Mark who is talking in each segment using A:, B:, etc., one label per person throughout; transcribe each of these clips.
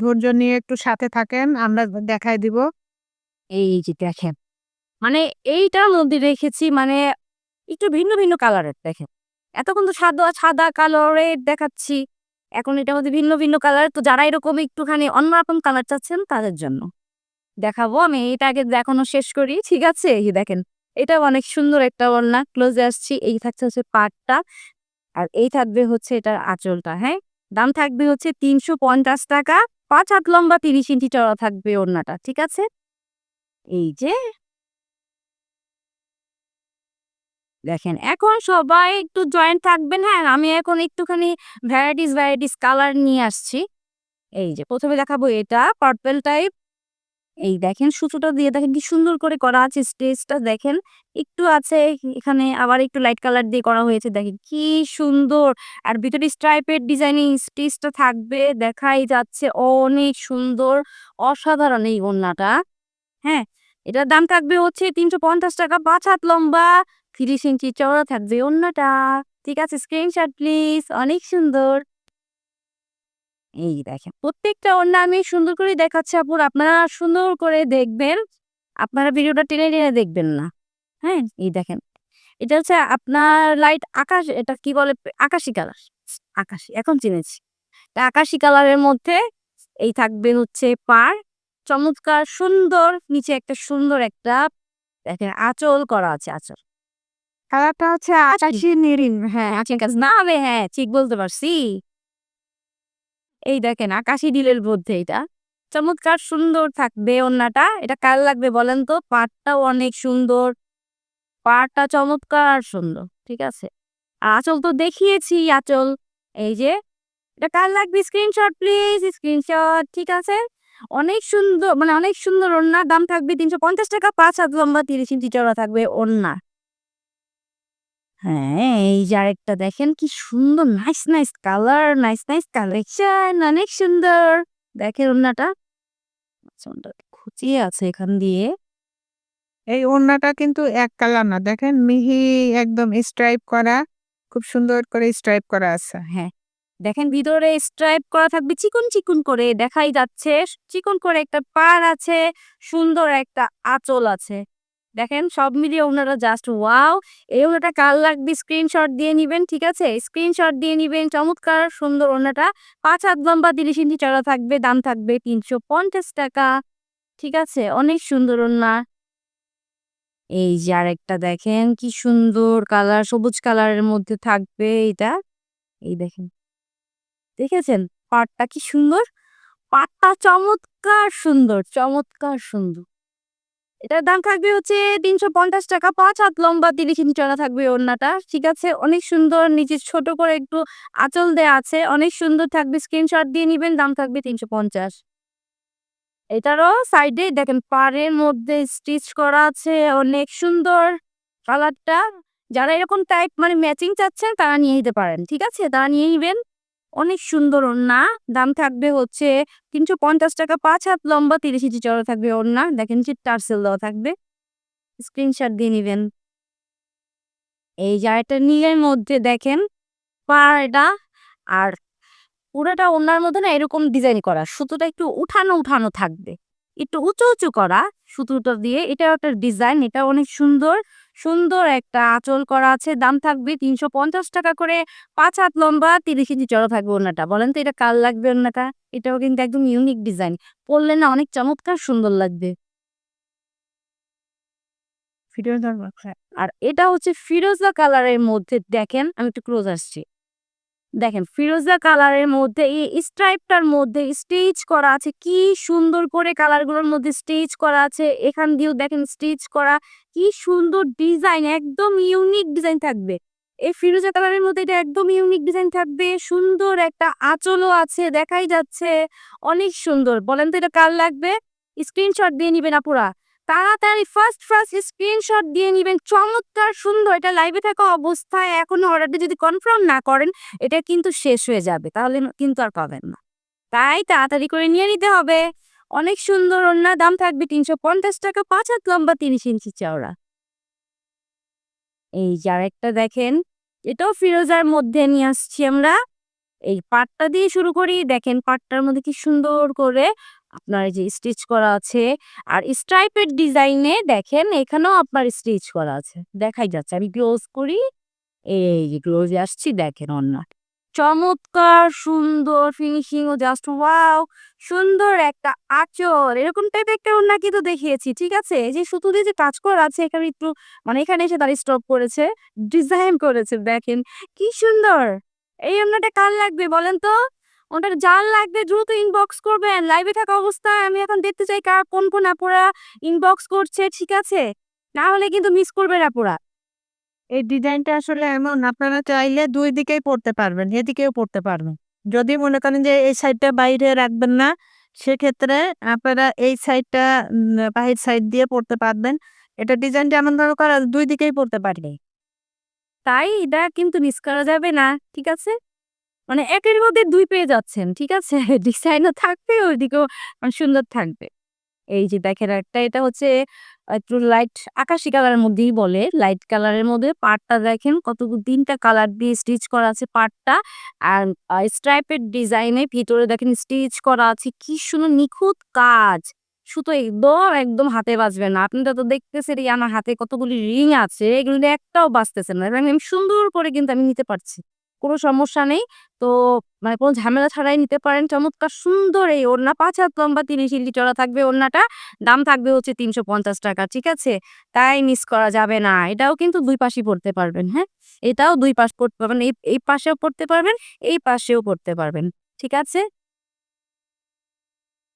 A: ধৈর্য নিয়ে একটু সাথে থাকেন। আমরা দেখায় দিব।
B: এই যে দেখেন। মানে এইটার মধ্যে রেখেছি মানে একটু ভিন্ন, ভিন্ন কালারের দেখেন। এতক্ষণ তো সাদা, সাদা কালারের দেখাচ্ছি। এখন এটার মধ্যে ভিন্ন, ভিন্ন কালার। তো যারা এরকম একটুখানি অন্যরকম কালার চাচ্ছেন তাদের জন্য। দেখাবো আমি এটা আগে দেখানো শেষ করি। ঠিক আছে? এই দেখেন। এটা অনেক সুন্দর একটা ওড়না। ক্লোজে আসছি। এই থাকছে হচ্ছে পাটটা আর এই থাকবে হচ্ছে এটার আঁচলটা, হ্যাঁ? দাম থাকবে হচ্ছে ৳৩৫০ ৫ হাত লম্বা ৩০ ইঞ্চি চড়া থাকবে ওড়নাটা। ঠিক আছে? এই যে দেখেন এখন সবাই একটু জয়েন্ট থাকবেন, হ্যাঁ? আমি এখন একটুখানি ভ্যারাইটিস, ভ্যারাইটিস কালার নিয়ে আসছি। এই যে প্রথমে দেখাবো এটা পার্পেল টাইপ। এই দেখেন সুতোটা দিয়ে দেখেন কি সুন্দর করে করা আছে স্টেজটা দেখেন। একটু আছে, এখানে আবার একটু লাইট কালার দিয়ে করা হয়েছে দেখেন কি সুন্দর। আর ভিতরে স্ট্রাইপের ডিজাইনিং স্টিচটা থাকবে, দেখাই যাচ্ছে অনেক সুন্দর, অসাধারণ এই ওড়নাটা। হ্যাঁ? এটার দাম থাকবে হচ্ছে ৳৩৫০ ৫ হাত লম্বা ৩০ ইঞ্চি চওড়া থাকবে ওড়নাটা। ঠিক আছে? Screenshot please. অনেক সুন্দর। এই দেখেন। প্রত্যেকটা ওড়না আমি সুন্দর করে দেখাচ্ছি আপুরা। আপনারা সুন্দর করে দেখবেন। আপনারা ভিডিওটা টেনে, টেনে দেখবেন না। হ্যাঁ? এই দেখেন। এটা হচ্ছে আপনার লাইট আকাশ এটা কি বলে আকাশি কালার। আকাশি এখন চিনেছি। এটা আকাশি কালারের মধ্যে এই থাকবে হচ্ছে পার চমৎকার সুন্দর নিচে একটা সুন্দর একটা দেখেন আঁচল করা আছে আঁচল।
A: কালারটা হচ্ছে আকাশি নীল।
B: হ্যাঁ, আকাশি কাজ না হবে হ্যাঁ, ঠিক বলতে পারছি। এই দেখেন, আকাশি ডিলের মধ্যে এটা। চমৎকার সুন্দর থাকবে ওড়নাটা। এটা কার লাগবে বলেন তো? পাড়টাও অনেক সুন্দর। পাড়টা চমৎকার সুন্দর। ঠিক আছে? আঁচল তো দেখিয়েছি, আঁচল। এই যে, এটা কার লাগবে স্ক্রিনশট, প্লিজ, স্ক্রিনশট, ঠিক আছে? অনেক সুন্দর মানে অনেক সুন্দর ওড়না দাম থাকবে ৳৩৫০ ৫ হাত লম্বা ৩০ ইঞ্চি চওড়া থাকবে ওড়না। হ্যাঁ, এই যে আরেকটা দেখেন কি সুন্দর nice, nice colour, nice, nice collection অনেক সুন্দর। দেখেন ওড়নাটা। আচ্ছা ওড়নাটা খুঁচিয়ে আছে এখান দিয়ে।
A: এই ওড়নাটা কিন্তু এক কালার না। দেখেন মিহি একদম স্ট্রাইপ করা। খুব সুন্দর করে স্ট্রাইপ করা আছে।
B: হ্যাঁ। দেখেন ভিতরে স্ট্রাইপ করা থাকবে চিকন, চিকন করে দেখাই যাচ্ছে। চিকন করে একটা পাড় আছে। সুন্দর একটা আঁচল আছে। দেখেন সব মিলিয়ে ওনারা জাস্ট ওয়াও! এই ওড়নাটা কাল লাগবে স্ক্রিনশট দিয়ে নিবেন। ঠিক আছে? স্ক্রিনশট দিয়ে নিবেন। চমৎকার সুন্দর ওড়নাটা ৫ হাত লম্বা ৩০ ইঞ্চি চওড়া থাকবে। দাম থাকবে ৳৩৫০ ঠিক আছে? অনেক সুন্দর ওড়না। এই যে আরেকটা দেখেন কি সুন্দর কালার সবুজ কালারের মধ্যে থাকবে এটা। এই দেখেন। দেখেছেন? পাড়টা কি সুন্দর? পাড়টা চমৎকার সুন্দর, চমৎকার সুন্দর। এটার দাম থাকবে হচ্ছে ৳৩৫০ ৫ হাত লম্বা ৩০ ইঞ্চি চওড়া থাকবে ওড়নাটা। ঠিক আছে? অনেক সুন্দর নিচে ছোট করে একটু আঁচল দেয়া আছে। অনেক সুন্দর থাকবে স্ক্রিনশট দিয়ে নিবেন। দাম থাকবে ৳৩৫০ এটারও সাইডে দেখেন, পাড়ের মধ্যে স্টিচ করা আছে অনেক সুন্দর কালারটা। যারা এরকম টাইপ মানে ম্যাচিং চাচ্ছেন, তারা নিয়ে নিতে পারেন। ঠিক আছে? তারা নিয়ে নিবেন। অনেক সুন্দর ওড়না। দাম থাকবে হচ্ছে ৳৩৫০ ৫ হাত লম্বা ৩০ ইঞ্চি চড়া থাকবে ওড়না। দেখেন নিচে টার্সেল দেওয়া থাকবে। স্ক্রিনশট দিয়ে নেবেন এই জায়গাটা নীলের মধ্যে দেখেন পাড় এটা। আর পুরাটা ওড়নার মধ্যে না এরকম ডিজাইন করা। সুতোটা একটু উঠানো, উঠানো থাকবে। একটু উঁচু, উঁচু করা সুতোটা দিয়ে। এটাও একটা ডিজাইন। এটা অনেক সুন্দর। সুন্দর একটা আঁচল করা আছে। দাম থাকবে ৳৩৫০ করে পাঁচ হাত লম্বা ৩০ ইঞ্চি চড়া থাকবে ওনাটা বলেন তো এটা কাল লাগবে ওনাটা এটাও কিন্তু একদম ইউনিক ডিজাইন। পরলে না অনেক চমৎকার সুন্দর লাগবে। আর এটা হচ্ছে ফিরোজা কালারের মধ্যে দেখেন আমি একটু ক্লোজ আসছি। দেখেন, ফিরোজা কালারের মধ্যে, এই স্ট্রাইপটার মধ্যে স্টিচ করা আছে। কি সুন্দর করে কালারগুলোর মধ্যে স্টিচ করা আছে। এখান দিয়েও দেখেন স্টিচ করা। কি সুন্দর ডিজাইন একদম ইউনিক ডিজাইন থাকবে। এই ফিরোজা কালারের মধ্যে এটা একদম ইউনিক ডিজাইন থাকবে। সুন্দর একটা আঁচলও আছে, দেখাই যাচ্ছে। অনেক সুন্দর। বলেন তো এটা কার লাগবে? স্ক্রিনশট দিয়ে নিবেন আপুরা। তাড়াতাড়ি ফার্স্ট, ফার্স্ট স্ক্রিনশট দিয়ে নিবেন। চমৎকার সুন্দর এটা লাইভে থাকা অবস্থায় এখনও অর্ডারটা যদি কনফার্ম না করেন এটা কিন্তু শেষ হয়ে যাবে। তাহলে কিন্তু আর পাবেন না। তাই তাড়াতাড়ি করে নিয়ে নিতে হবে। অনেক সুন্দর ওড়না দাম থাকবে ৳৩৫০ ৫ হাত লম্বা ৩০ ইঞ্চি চওড়া। এই যে আরেকটা দেখেন। এটাও ফিরোজার মধ্যে নিয়ে আসছি আমরা। এই পাটটা দিয়ে শুরু করি দেখেন পাটটার মধ্যে কি সুন্দর করে আপনার যে স্টিচ করা আছে, আর স্ট্রাইপের ডিজাইনে দেখেন এখানেও আপনার স্টিচ করা আছে। দেখাই যাচ্ছে, আমি ক্লোজ করি, এই ক্লোজে আসছি, দেখেন অন্য। চমৎকার, সুন্দর ফিনিশিং ও জাস্ট ওয়াও সুন্দর একটা আঁচল, এরকম টাইপের একটা ওড়না কিন্তু দেখিয়েছি, ঠিক আছে? যে সুতো দিয়ে যে কাজ করা আছে, এখানে একটু মানে এখানে এসে তারা স্টপ করেছে ডিজাইন করেছে, দেখেন, কি সুন্দর! এই ওড়নাটা কার লাগবে বলেন তো? ওটার যার লাগবে দ্রুত ইনবক্স করবেন। লাইভে থাকা অবস্থায় আমি এখন দেখতে চাই কার কোন কোন আপুরা ইনবক্স করছে ঠিক আছে? না হলে কিন্তু মিস করবেন আপুরা।
A: এই ডিজাইনটা আসলে এমন আপনারা চাইলে দুই দিকেই পড়তে পারবেন এদিকেও পড়তে পারবেন। যদি মনে করেন যে এই সাইডটা বাইরে রাখবেন না সেক্ষেত্রে আপনারা এই সাইডটা বাহির সাইড দিয়ে পড়তে পারবেন। এটা ডিজাইনটা এমন ধরো করা দুই দিকেই পড়তে পারবে
B: তাই? এটা কিন্তু মিস করা যাবে না ঠিক আছে? মানে একের মধ্যে দুই পেয়ে যাচ্ছেন, ঠিক আছে? ডিজাইনও থাকবে, ওইদিকেও সুন্দর থাকবে। এই যে দেখেন একটা, এটা হচ্ছে, একটু লাইট আকাশি কালারের মধ্যেই বলে লাইট কালারের মধ্যে পাটটা দেখেন, কত তিনটা কালার দিয়ে স্টিচ করা আছে পাটটা আর স্ট্রাইপের ডিজাইনে ভিতরে দেখেন স্টিচ করা আছে, কি সুন্দর নিখুঁত কাজ। সুতো একদম একদম হাতে বাজবে না। আপনারা তো দেখতেছেন আমার হাতে কতগুলি রিং আছে, এগুলো একটাও বাজতেছে না। আমি সুন্দর করে কিন্তু আমি নিতে পারছি। কোনো সমস্যা নেই। তো মানে কোনো ঝামেলা ছাড়াই নিতে পারেন। চমৎকার সুন্দর এই ওড়না। পাঁচ হাত লম্বা তিরিশ ইঞ্চি চড়া থাকবে ওড়নাটা। দাম থাকবে হচ্ছে তিনশো পঞ্চাশ টাকা, ঠিক আছে? তাই মিস করা যাবে না। এটাও কিন্তু দুই পাশই পড়তে পারবেন হ্যাঁ? এটাও দুই পাশ পড়তে পারবেন এই এই পাশেও পড়তে পারবেন, এই পাশেও পড়তে পারবেন, ঠিক আছে?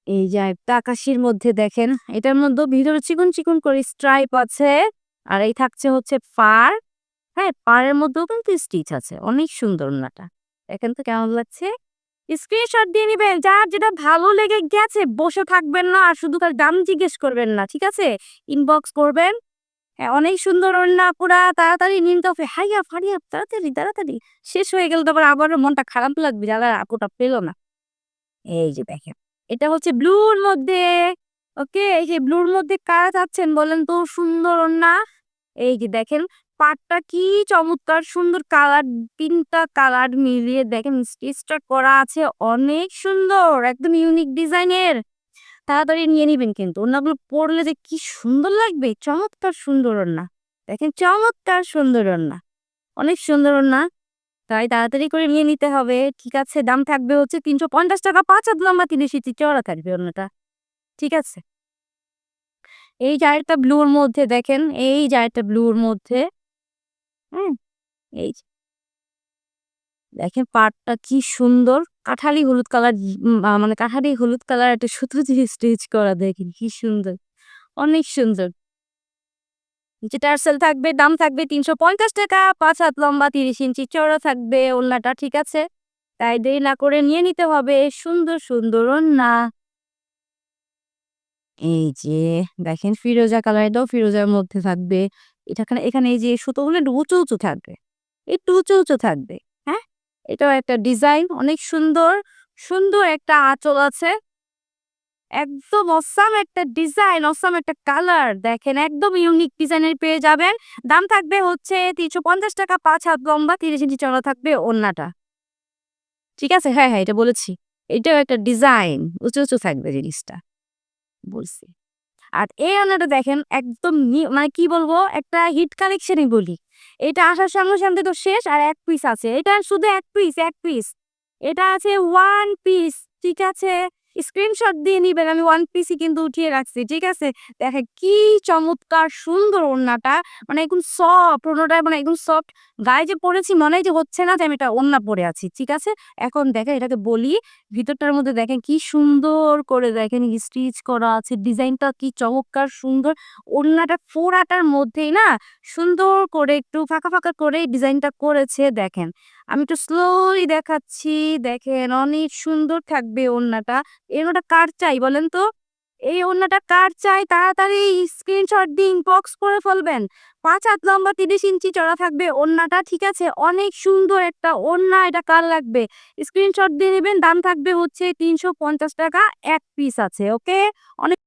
B: এই যে আকাশির মধ্যে দেখেন, এটার মধ্যে ভিতরে চিকন চিকন করে স্ট্রাইপ আছে। আর এই থাকছে হচ্ছে পার হ্যাঁ পাড়ের মধ্যেও কিন্তু স্টিচ আছে। অনেক সুন্দর ওড়নাটা দেখেন তো কেমন লাগছে? স্ক্রিনশট দিয়ে নিবেন। যার যেটা ভালো লেগে গেছে বসে থাকবেন না আর শুধু তার দাম জিজ্ঞেস করবেন না ঠিক আছে? ইনবক্স করবেন। হ্যাঁ, অনেক সুন্দর ওড়না পুরা। তাড়াতাড়ি নিন তো। হাইয়া ফাড়িয়া তাড়াতাড়ি তাড়াতাড়ি। শেষ হয়ে গেল তারপর আবার মনটা খারাপ লাগবে। যারা আপুটা পেল না। এই যে দেখেন এটা হচ্ছে ব্লুর মধ্যে। ওকে এই যে ব্লুর মধ্যে কারা চাচ্ছেন বলেন তো? সুন্দর ওড়না। এই যে দেখেন পাটটা কি চমৎকার, সুন্দর কালার, তিনটা কালার মিলিয়ে দেখেন স্টিচটা করা আছে অনেক সুন্দর, একদম ইউনিক ডিজাইনের। তাড়াতাড়ি নিয়ে নিবেন কিন্তু, ওড়নাগুলো পরলে যে কি সুন্দর লাগবে, চমৎকার সুন্দর ওড়না। দেখেন চমৎকার সুন্দর ওড়না, অনেক সুন্দর ওড়না। তাই তাড়াতাড়ি করে নিয়ে নিতে হবে, ঠিক আছে, দাম থাকবে হচ্ছে তিনশো পঞ্চাশ টাকা, পাঁচ হাত লম্বা তিরিশ ইঞ্চি চড়া থাকবে ওড়নাটা, ঠিক আছে। এই জায়গাটা ব্লুর মধ্যে, দেখেন, এই জায়গাটা ব্লুর মধ্যে। হুম, এই যে। দেখেন পাটটা কি সুন্দর। কাঠালি হলুদ কালার মানে কাঠালি হলুদ কালার একটা সুতো দিয়ে স্টিচ করা, দেখেন কি সুন্দর। অনেক সুন্দর। নিচে টার্সেল থাকবে, দাম থাকবে তিনশো পঞ্চাশ টাকা, পাঁচ হাত লম্বা তিরিশ ইঞ্চি চড়া থাকবে, ওড়নাটা ঠিক আছে। তাই দেরি না করে নিয়ে নিতে হবে সুন্দর সুন্দর ওড়না। এই যে, দেখেন ফিরোজা কালার, এটাও ফিরোজার মধ্যে থাকবে। এটা এখানে এই যে সুতোগুলো একটু উঁচু উঁচু থাকবে। একটু উঁচু উঁচু থাকবে হ্যাঁ? এটাও একটা ডিজাইন, অনেক সুন্দর সুন্দর একটা আঁচল আছে। একদম অসাম একটা ডিজাইন, অসাম একটা কালার, দেখেন একদম ইউনিক ডিজাইনের পেয়ে যাবেন। দাম থাকবে হচ্ছে তিনশো পঞ্চাশ টাকা, পাঁচ হাত লম্বা, তিরিশ ইঞ্চি চড়া থাকবে ওড়নাটা। ঠিক আছে? হ্যাঁ হ্যাঁ এটা বলেছি। এটাও একটা ডিজাইন, উঁচু উঁচু থাকবে জিনিসটা। বলছি। আর এই রান্নাটা দেখেন একদম মানে কি বলব, একটা হিট কালেকশনই বলি। এটা আসার সঙ্গে সঙ্গে তো শেষ আর এক পিস আছে। এটা শুধু এক পিস এক পিস এটা আছে ওয়ান পিস ঠিক আছে? স্ক্রিনশট দিয়ে নিবেন, আমি ওয়ান পিসই কিন্তু উঠিয়ে রাখছি, ঠিক আছে? দেখে কি চমৎকার সুন্দর ওড়নাটা মানে একদম সফট ওড়নাটা মানে একদম সফট গায়ে যে পরেছি মনে হয় যে হচ্ছে না যে আমি এটা ওড়না পরে আছি, ঠিক আছে? এখন দেখেন এটাকে বলি, ভিতরটার মধ্যে দেখেন কি সুন্দর করে দেখেন স্টিচ করা আছে, ডিজাইনটা কি চমৎকার সুন্দর, ওড়নাটা ফোড়াটার মধ্যেই না সুন্দর করে একটু ফাঁকা ফাঁকা করে ডিজাইনটা করেছে, দেখেন। আমি একটু স্লোলি দেখাচ্ছি। দেখেন অনেক সুন্দর থাকবে ওড়নাটা। এই ওড়নাটা কার চাই বলেন তো? এই ওড়নাটা কার চাই? তাড়াতাড়ি স্ক্রিনশট দিয়ে বক্স করে ফেলবেন। পাঁচ হাত লম্বা তিরিশ ইঞ্চি চড়া থাকবে ওড়নাটা, ঠিক আছে? অনেক সুন্দর একটা ওড়না, এটা কার লাগবে? স্ক্রিনশট দিয়ে নেবেন, দাম থাকবে হচ্ছে তিনশো পঞ্চাশ টাকা, এক পিস আছে ওকে অনেক